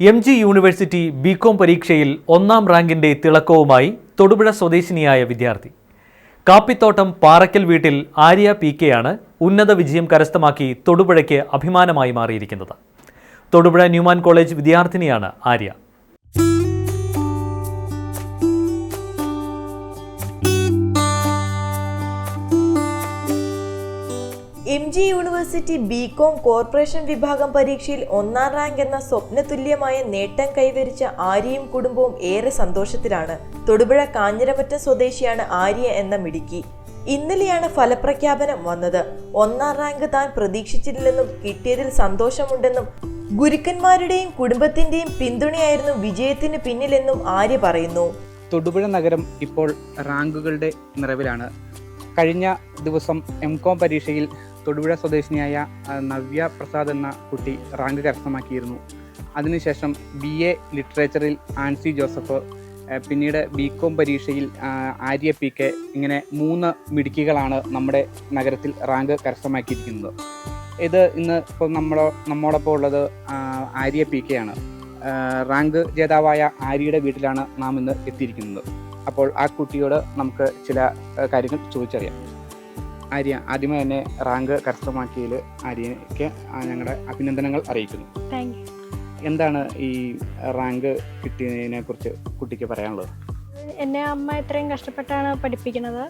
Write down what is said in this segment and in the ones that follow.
M G university BCom പരീക്ഷയിൽ ഒന്നാം റാങ്കിന്റെ തിളക്കവുമായി തൊടുപുഴ സ്വദേശിനിയായ വിദ്യാർത്ഥി. കാപ്പിത്തോട്ടം പാറയ്ക്കൽ വീട്ടിൽ ആര്യ പി കെയാണ് ഉന്നത വിജയം കരസ്ഥമാക്കി തൊടുപുഴയ്ക്ക് അഭിമാനമായി മാറിയിരിക്കുന്നത്. തൊടുപുഴ ന്യൂമാൻ കോളേജ് വിദ്യാർത്ഥിനിയാണ് Arya. G university B com corporation വിഭാഗം പരീക്ഷയിൽ ഒന്നാം റാങ്ക് എന്ന സ്വപ്നതുല്യമായ നേട്ടം കൈവരിച്ച ആര്യയും കുടുംബവും ഏറെ സന്തോഷത്തിലാണ്. തൊടുപുഴ കാഞ്ഞിരമറ്റം സ്വദേശിയാണ് ആര്യ എന്ന മിടുക്കി. ഇന്നലെയാണ് ഫലപ്രഖ്യാപനം വന്നത്. ഒന്നാം റാങ്ക് താൻ പ്രതീക്ഷിച്ചിട്ടില്ലെന്നും കിട്ടിയതിൽ സന്തോഷമുണ്ടെന്നും ഗുരുക്കന്മാരുടെയും കുടുംബത്തിന്റെയും പിന്തുണയായിരുന്നു വിജയത്തിന് പിന്നിലെന്നും ആര്യ പറയുന്നു. തൊടുപുഴ നഗരം ഇപ്പോൾ റാങ്കുകളുടെ നിറവിലാണ്. കഴിഞ്ഞ ദിവസം എം കോം പരീക്ഷയിൽ തൊടുപുഴ സ്വദേശിനിയായ നവ്യ പ്രസാദ് എന്ന കുട്ടി റാങ്ക് കരസ്ഥമാക്കിയിരുന്നു. അതിനുശേഷം ബി എ ലിറ്ററേച്ചറിൽ ആൻസി ജോസഫ് പിന്നീട് ബി കോം പരീക്ഷയിൽ ആര്യ പി കെ ഇങ്ങനെ മൂന്ന് മിടുക്കികളാണ് നമ്മുടെ നഗരത്തിൽ റാങ്ക് കരസ്ഥമാക്കിയിരിക്കുന്നത്. ഇത് ഇന്ന് ഇപ്പോൾ നമ്മളോ നമ്മോടൊപ്പം ഉള്ളത് ആര്യ പി കെ ആണ്. റാങ്ക് ജേതാവായ ആര്യയുടെ വീട്ടിലാണ് നാം ഇന്ന് എത്തിയിരിക്കുന്നത്. അപ്പോൾ ആ കുട്ടിയോട് നമുക്ക് ചില കാര്യങ്ങൾ ചോദിച്ചറിയാം. ആര്യ ആദ്യമേ തന്നെ റാങ്ക് കരസ്ഥമാക്കിയതിൽ ആര്യയ്ക്ക് ഞങ്ങളുടെ അഭിനന്ദനങ്ങൾ അറിയിക്കുന്നു. എന്താണ് ഈ റാങ്ക് കിട്ടിയതിനെ കുറിച്ച് കുട്ടിക്ക് പറയാനുള്ളത്? എന്നെ അമ്മ ഇത്രയും കഷ്ടപ്പെട്ടാണ് പഠിപ്പിക്കുന്നത്.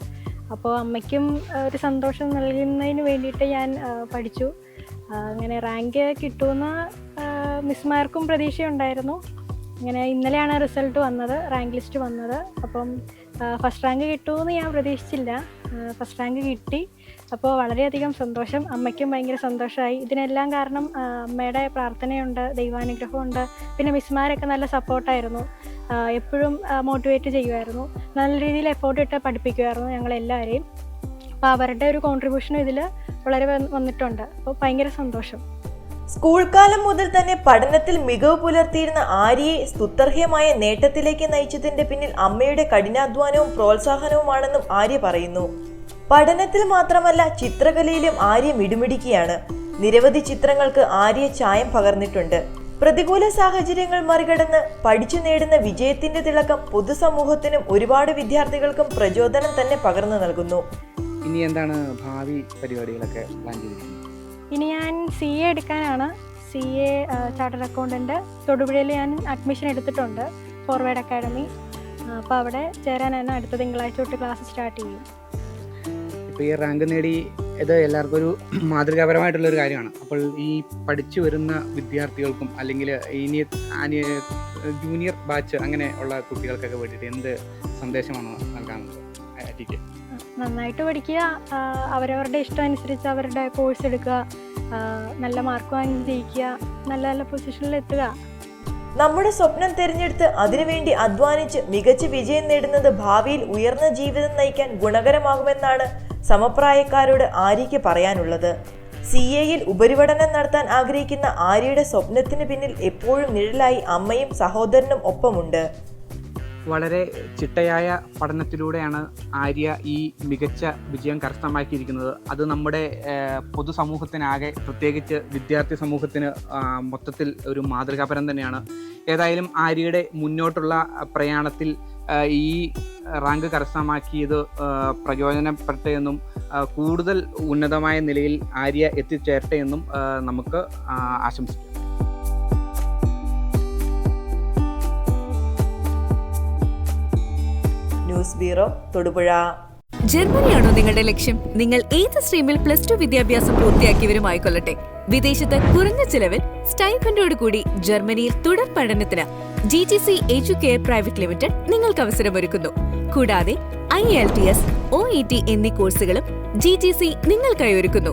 അപ്പോൾ അമ്മയ്ക്കും ഒരു സന്തോഷം നൽകുന്നതിന് വേണ്ടിയിട്ട് ഞാൻ പഠിച്ചു. അങ്ങനെ റാങ്ക് കിട്ടുമെന്ന് മിസ്മാർക്കും പ്രതീക്ഷയുണ്ടായിരുന്നു. അങ്ങനെ ഇന്നലെയാണ് റിസൾട്ട് വന്നത് റാങ്ക് ലിസ്റ്റ് വന്നത്. അപ്പം ഫസ്റ്റ് റാങ്ക് കിട്ടുമെന്ന് ഞാൻ പ്രതീക്ഷിച്ചില്ല. ഫസ്റ്റ് റാങ്ക് കിട്ടി. അപ്പോൾ വളരെയധികം സന്തോഷം. അമ്മയ്ക്കും ഭയങ്കര സന്തോഷമായി ഇതിനെല്ലാം കാരണം അമ്മയുടെ പ്രാർത്ഥനയുണ്ട് ദൈവാനുഗ്രഹമുണ്ട്. പിന്നെ മിസ്മാരൊക്കെ നല്ല സപ്പോർട്ടായിരുന്നു എപ്പോഴും മോട്ടിവേറ്റ് ചെയ്യുമായിരുന്നു. നല്ല രീതിയിൽ എഫോർട്ട് ഇട്ട് പഠിപ്പിക്കുമായിരുന്നു ഞങ്ങളെല്ലാവരെയും. അപ്പോൾ അവരുടെ ഒരു കോൺട്രിബ്യൂഷനും ഇതിൽ വളരെ വന്നിട്ടുണ്ട്. അപ്പോൾ ഭയങ്കര സന്തോഷം. സ്കൂൾ കാലം മുതൽ തന്നെ പഠനത്തിൽ മികവ് പുലർത്തിയിരുന്ന ആര്യയെ സ്തുത്യർഹ്യമായ നേട്ടത്തിലേക്ക് നയിച്ചതിന്റെ പിന്നിൽ അമ്മയുടെ കഠിനാധ്വാനവും പ്രോത്സാഹനവുമാണെന്നും ആര്യ പറയുന്നു. പഠനത്തിൽ മാത്രമല്ല ചിത്രകലയിലും ആര്യ മിടുമിടിക്കുകയാണ്. നിരവധി ചിത്രങ്ങൾക്ക് ആര്യ ചായം പകർന്നിട്ടുണ്ട്. പ്രതികൂല സാഹചര്യങ്ങൾ മറികടന്ന് പഠിച്ചു നേടുന്ന വിജയത്തിന്റെ തിളക്കം പൊതുസമൂഹത്തിനും ഒരുപാട് വിദ്യാർത്ഥികൾക്കും പ്രചോദനം തന്നെ പകർന്നു നൽകുന്നു. ഇനി എന്താണ് ഭാവി പരിപാടികളൊക്കെ പ്ലാൻ ചെയ്തിരിക്കുന്നത്? ഇനി ഞാൻ സി എ എടുക്കാനാണ്. സി എ ചാർട്ടേഡ് അക്കൗണ്ടന്റ് തൊടുപുഴയിൽ ഞാൻ അഡ്മിഷൻ എടുത്തിട്ടുണ്ട് ഫോർവേഡ് അക്കാഡമി അപ്പോൾ അവിടെ ചേരാൻ തന്നെ അടുത്ത തിങ്കളാഴ്ച തൊട്ട് ക്ലാസ് സ്റ്റാർട്ട് ചെയ്യും. ഇപ്പോൾ ഈ റാങ്ക് നേടി ഇത് എല്ലാവർക്കും ഒരു മാതൃകാപരമായിട്ടുള്ള ഒരു കാര്യമാണ്. അപ്പോൾ ഈ പഠിച്ചു വരുന്ന വിദ്യാർത്ഥികൾക്കും അല്ലെങ്കിൽ ഇനി ജൂനിയർ ബാച്ച് അങ്ങനെ ഉള്ള കുട്ടികൾക്കൊക്കെ വേണ്ടിയിട്ട് എന്ത് സന്ദേശമാണ് നൽകാനുള്ളത്? നന്നായിട്ട് പഠിക്കുക അവരവരുടെ ഇഷ്ടം അനുസരിച്ച് അവരുടെ കോഴ്സ് എടുക്കുക നല്ല മാർക്ക് വാങ്ങി ജയിക്കുക നല്ല നല്ല പൊസിഷനിൽ എത്തുക. നമ്മുടെ സ്വപ്നം തിരഞ്ഞെടുത്ത് അതിനുവേണ്ടി അധ്വാനിച്ച് മികച്ച വിജയം നേടുന്നത് ഭാവിയിൽ ഉയർന്ന ജീവിതം നയിക്കാൻ ഗുണകരമാകുമെന്നാണ് സമപ്രായക്കാരോട് ആര്യയ്ക്ക് പറയാനുള്ളത്. സി എയിൽ ഉപരിപഠനം നടത്താൻ ആഗ്രഹിക്കുന്ന ആര്യയുടെ സ്വപ്നത്തിന് പിന്നിൽ എപ്പോഴും നിഴലായി അമ്മയും സഹോദരനും ഒപ്പമുണ്ട്. വളരെ ചിട്ടയായ പഠനത്തിലൂടെയാണ് ആര്യ ഈ മികച്ച വിജയം കരസ്ഥമാക്കിയിരിക്കുന്നത്. അത് നമ്മുടെ പൊതുസമൂഹത്തിനാകെ പ്രത്യേകിച്ച് വിദ്യാർത്ഥി സമൂഹത്തിന് മൊത്തത്തിൽ ഒരു മാതൃകാപരം തന്നെയാണ്. ഏതായാലും ആര്യയുടെ മുന്നോട്ടുള്ള പ്രയാണത്തിൽ ഈ റാങ്ക് കരസ്ഥമാക്കിയത് പ്രയോജനപ്പെട്ടെ എന്നും കൂടുതൽ ഉന്നതമായ നിലയിൽ ആര്യ എത്തിച്ചേരട്ടെ എന്നും നമുക്ക് ആശംസിക്കാം. News bureau Thodupuzha. ജർമ്മനിയാണോ നിങ്ങളുടെ ലക്ഷ്യം? നിങ്ങൾ ഏത് സ്ട്രീമിൽ പ്ലസ് ടു വിദ്യാഭ്യാസം പൂർത്തിയാക്കിയവരുമായിക്കൊള്ളട്ടെ വിദേശത്ത് കുറഞ്ഞ ചിലവിൽ സ്റ്റൈഫൻഡോട് കൂടി ജർമ്മനിയിൽ തുടർ പഠനത്തിന് G T C Educare private limited നിങ്ങൾക്ക് അവസരമൊരുക്കുന്നു കൂടാതെ I L T S O E T എന്നീ കോഴ്സുകളും ജി ടി സി നിങ്ങൾക്കായി ഒരുക്കുന്നു.